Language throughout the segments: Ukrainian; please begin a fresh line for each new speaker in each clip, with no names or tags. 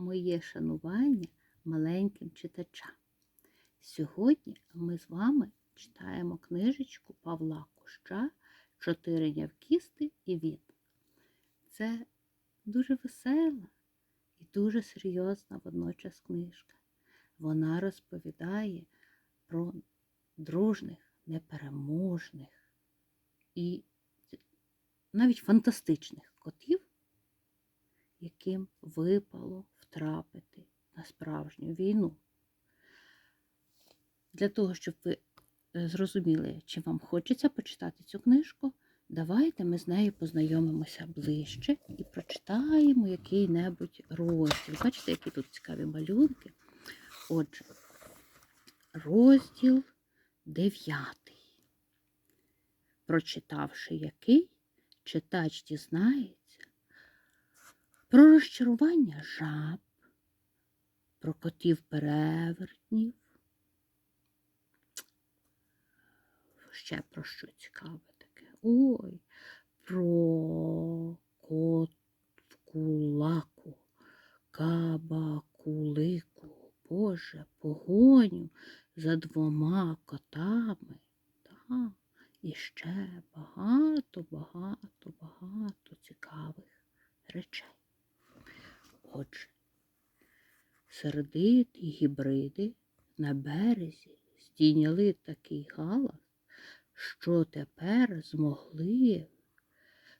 моє шанування маленьким читачам. Сьогодні ми з вами читаємо книжечку Павла Куща Чотири нявкісти і він. Це дуже весела і дуже серйозна водночас книжка. Вона розповідає про дружних, непереможних і навіть фантастичних котів, яким випало втрапити на справжню війну. Для того, щоб ви е, зрозуміли, чи вам хочеться почитати цю книжку, давайте ми з нею познайомимося ближче і прочитаємо який-небудь розділ. Бачите, які тут цікаві малюнки. Отже, розділ дев'ятий. Прочитавши який, читач дізнається про розчарування жаб, про котів перевертнів. Ще про що цікаве таке? Ой, про коткулаку, кабакулику, Боже, погоню за двома котами. Так. І ще багато, багато, багато цікавих речей. Отже, сердиті гібриди на березі здійняли такий галас, що тепер змогли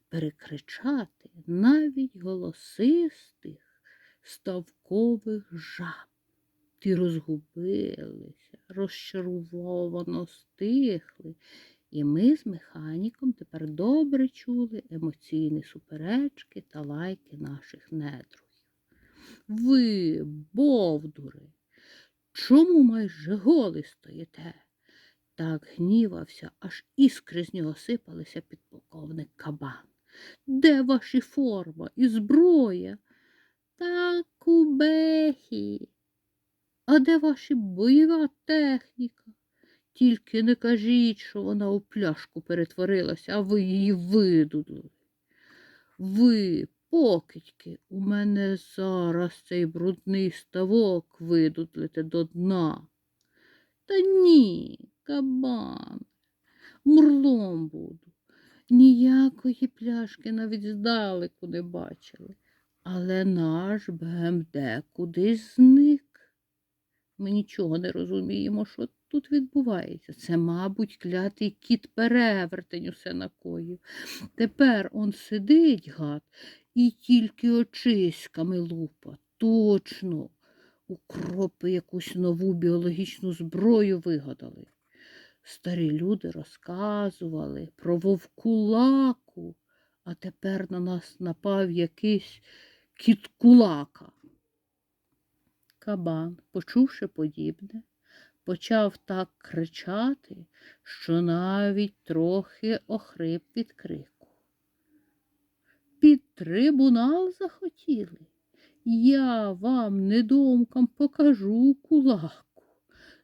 перекричати навіть голосистих ставкових жаб. Ті розгубилися, розчарувано стихли. І ми з механіком тепер добре чули емоційні суперечки та лайки наших недругів. Ви, бовдури, чому майже голі стоїте? Так гнівався, аж іскри з нього сипалися підполковник кабан. Де ваші форма і зброя? Та кубехі. А де ваша бойова техніка? Тільки не кажіть, що вона у пляшку перетворилася, а ви її видудли. Ви, покидьки, у мене зараз цей брудний ставок видудлите до дна. Та ні, кабан, мурлом буду. Ніякої пляшки навіть здалеку не бачили. Але наш БМД кудись зник. Ми нічого не розуміємо, що тут відбувається. Це, мабуть, клятий кіт перевертень усе накоїв. Тепер он сидить, гад, і тільки очиськами лупа. Точно, укропи якусь нову біологічну зброю вигадали. Старі люди розказували про вовкулаку, а тепер на нас напав якийсь кіт-кулака. Кабан, почувши подібне, почав так кричати, що навіть трохи охрип від крику. Під трибунал захотіли. Я вам недомкам покажу кулаку.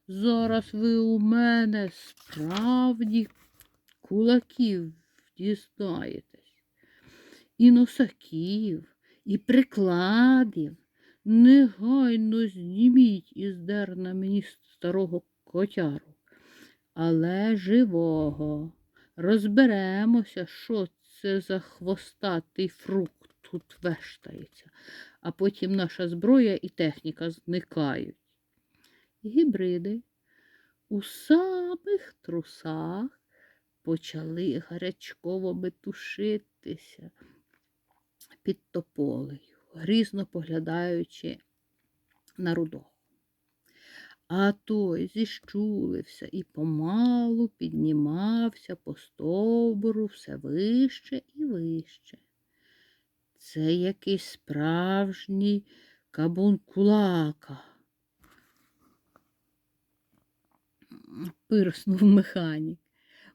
Зараз ви у мене справді кулаків дізнаєтесь. І носаків, і прикладів. Негайно зніміть із дерна мені старого котяру, але живого. Розберемося, що це за хвостатий фрукт тут вештається, а потім наша зброя і техніка зникають. Гібриди у самих трусах почали гарячково метушитися під тополею грізно поглядаючи на рудого. А той зіщулився і помалу піднімався по стовбуру все вище і вище. Це якийсь справжній кабун кулака. Пирснув механік,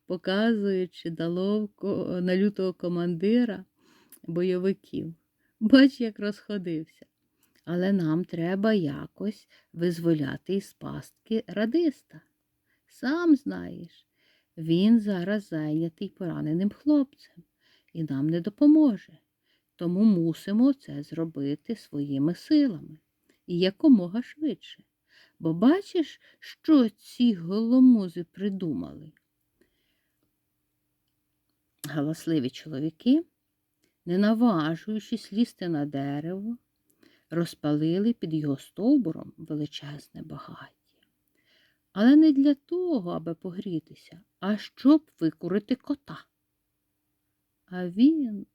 показуючи на, ловко, на лютого командира бойовиків. Бач, як розходився. Але нам треба якось визволяти із пастки радиста. Сам знаєш, він зараз зайнятий пораненим хлопцем і нам не допоможе. Тому мусимо це зробити своїми силами. і якомога швидше. Бо бачиш, що ці голомузи придумали? Галасливі чоловіки, не наважуючись лізти на дерево, розпалили під його стовбуром величезне багаття. Але не для того, аби погрітися, а щоб викурити кота. А він,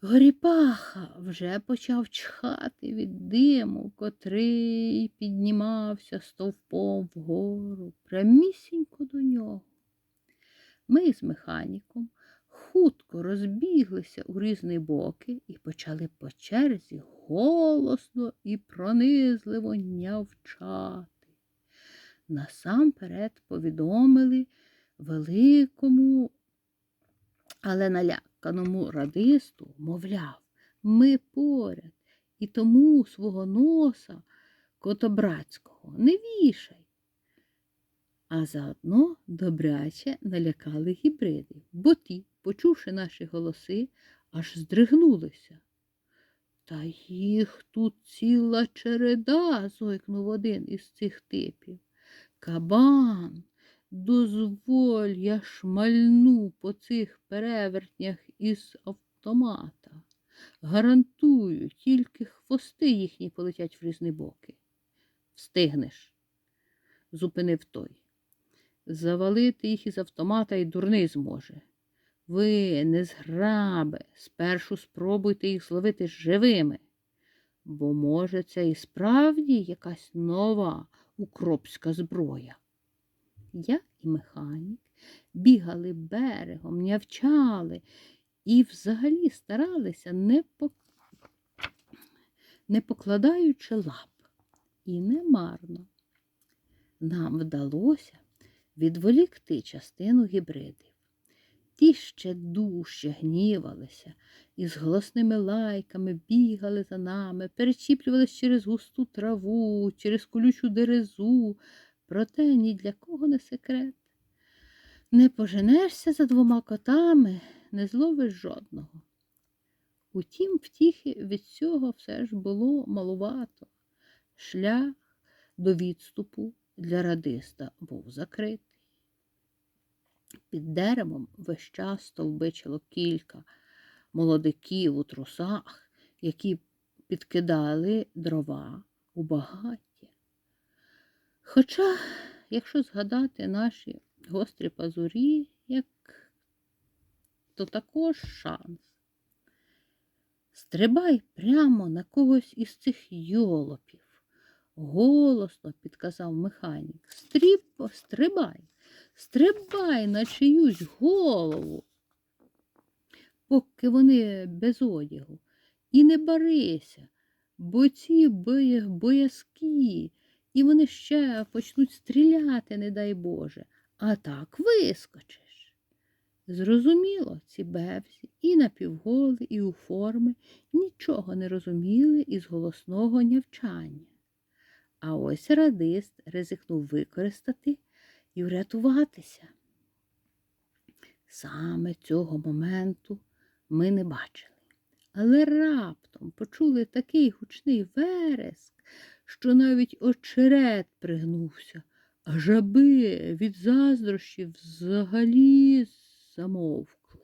горіпаха, вже почав чхати від диму, котрий піднімався стовпом вгору, прямісінько до нього. Ми з механіком хутко розбіглися у різні боки і почали по черзі голосно і пронизливо нявчати. Насамперед повідомили великому, але наляканому радисту, мовляв, ми поряд, і тому свого носа котобрацького не вішай. А заодно добряче налякали гібриди, бо ті, почувши наші голоси, аж здригнулися. Та їх тут ціла череда, зойкнув один із цих типів. Кабан, дозволь, я шмальну по цих перевертнях із автомата. Гарантую, тільки хвости їхні полетять в різні боки. Встигнеш, зупинив той. Завалити їх із автомата і дурний зможе. Ви, незграби, спершу спробуйте їх зловити живими, бо, може, це і справді якась нова укропська зброя. Я і механік бігали берегом, нявчали і взагалі старалися, не, по... не покладаючи лап. І немарно. Нам вдалося відволікти частину гібридів. Ті ще дужче гнівалися і з голосними лайками бігали за нами, перечіплювались через густу траву, через колючу дерезу. Проте ні для кого не секрет. Не поженешся за двома котами, не зловиш жодного. Утім, втіхи від цього все ж було малувато. Шлях до відступу для радиста був закритий. Під деревом весь час стовбичило кілька молодиків у трусах, які підкидали дрова у багаття. Хоча, якщо згадати наші гострі пазурі, як то також шанс. Стрибай прямо на когось із цих йолопів, голосно підказав механік. Стріб, стрибай, стрибай на чиюсь голову, поки вони без одягу. І не барися, бо ці боязкі, і вони ще почнуть стріляти, не дай Боже, а так вискочиш. Зрозуміло, ці бевзі і напівголи, і у форми нічого не розуміли із голосного нявчання. А ось радист ризикнув використати і врятуватися. Саме цього моменту ми не бачили, але раптом почули такий гучний вереск, що навіть очерет пригнувся, а жаби від заздрощів взагалі замовкли.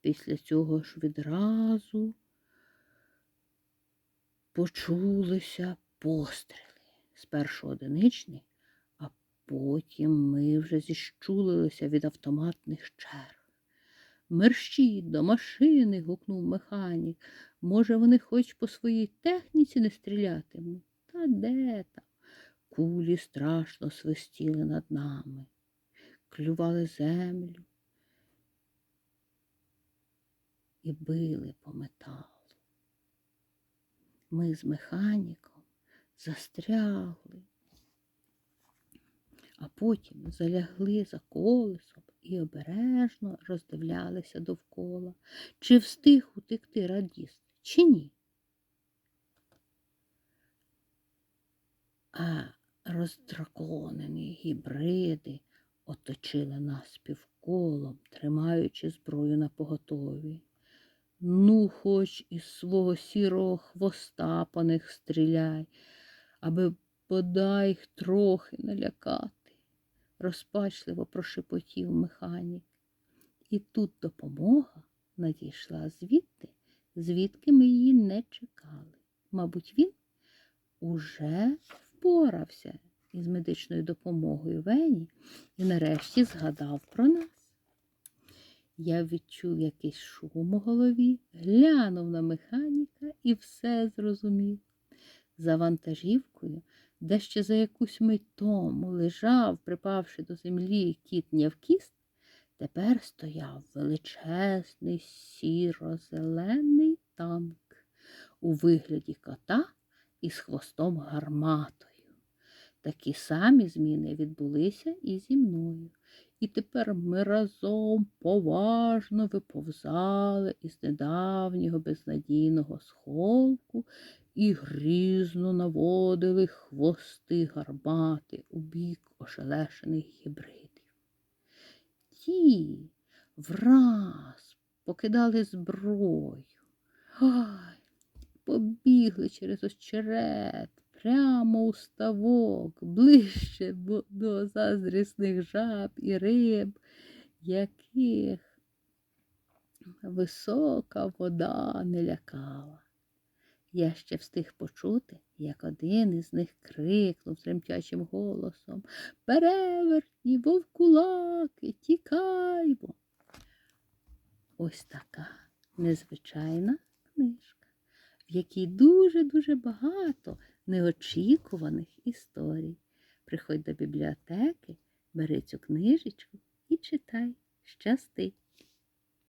Після цього ж відразу почулися постріли. Спершу одиничні, а потім ми вже зіщулилися від автоматних черг. Мерщіть до машини, гукнув механік. Може, вони хоч по своїй техніці не стрілятимуть? Та де там? Кулі страшно свистіли над нами, клювали землю і били по металу. Ми з механіком застрягли, а потім залягли за колесом і обережно роздивлялися довкола, чи встиг утекти радіст, чи ні. А роздраконені гібриди оточили нас півколом, тримаючи зброю на поготові. Ну, хоч із свого сірого хвоста по них стріляй, аби бодай їх трохи налякати, розпачливо прошепотів механік. І тут допомога надійшла звідти, звідки ми її не чекали. Мабуть, він уже впорався із медичною допомогою Вені і нарешті згадав про нас. Я відчув якийсь шум у голові, глянув на механіка і все зрозумів. За вантажівкою, де ще за якусь мить тому лежав, припавши до землі кіт Нявкіст, тепер стояв величезний сіро-зелений танк у вигляді кота із хвостом гарматою. Такі самі зміни відбулися і зі мною. І тепер ми разом поважно виповзали із недавнього безнадійного сховку і грізно наводили хвости гармати у бік ошелешених гібридів. Ті враз покидали зброю. Ай, побігли через очерет, прямо у ставок, ближче до заздрісних жаб і риб, яких висока вода не лякала. Я ще встиг почути, як один із них крикнув тремтячим голосом Перевертні, вовкулаки, тікаймо. Ось така незвичайна книжка, в якій дуже-дуже багато неочікуваних історій. Приходь до бібліотеки, бери цю книжечку і читай. Щасти!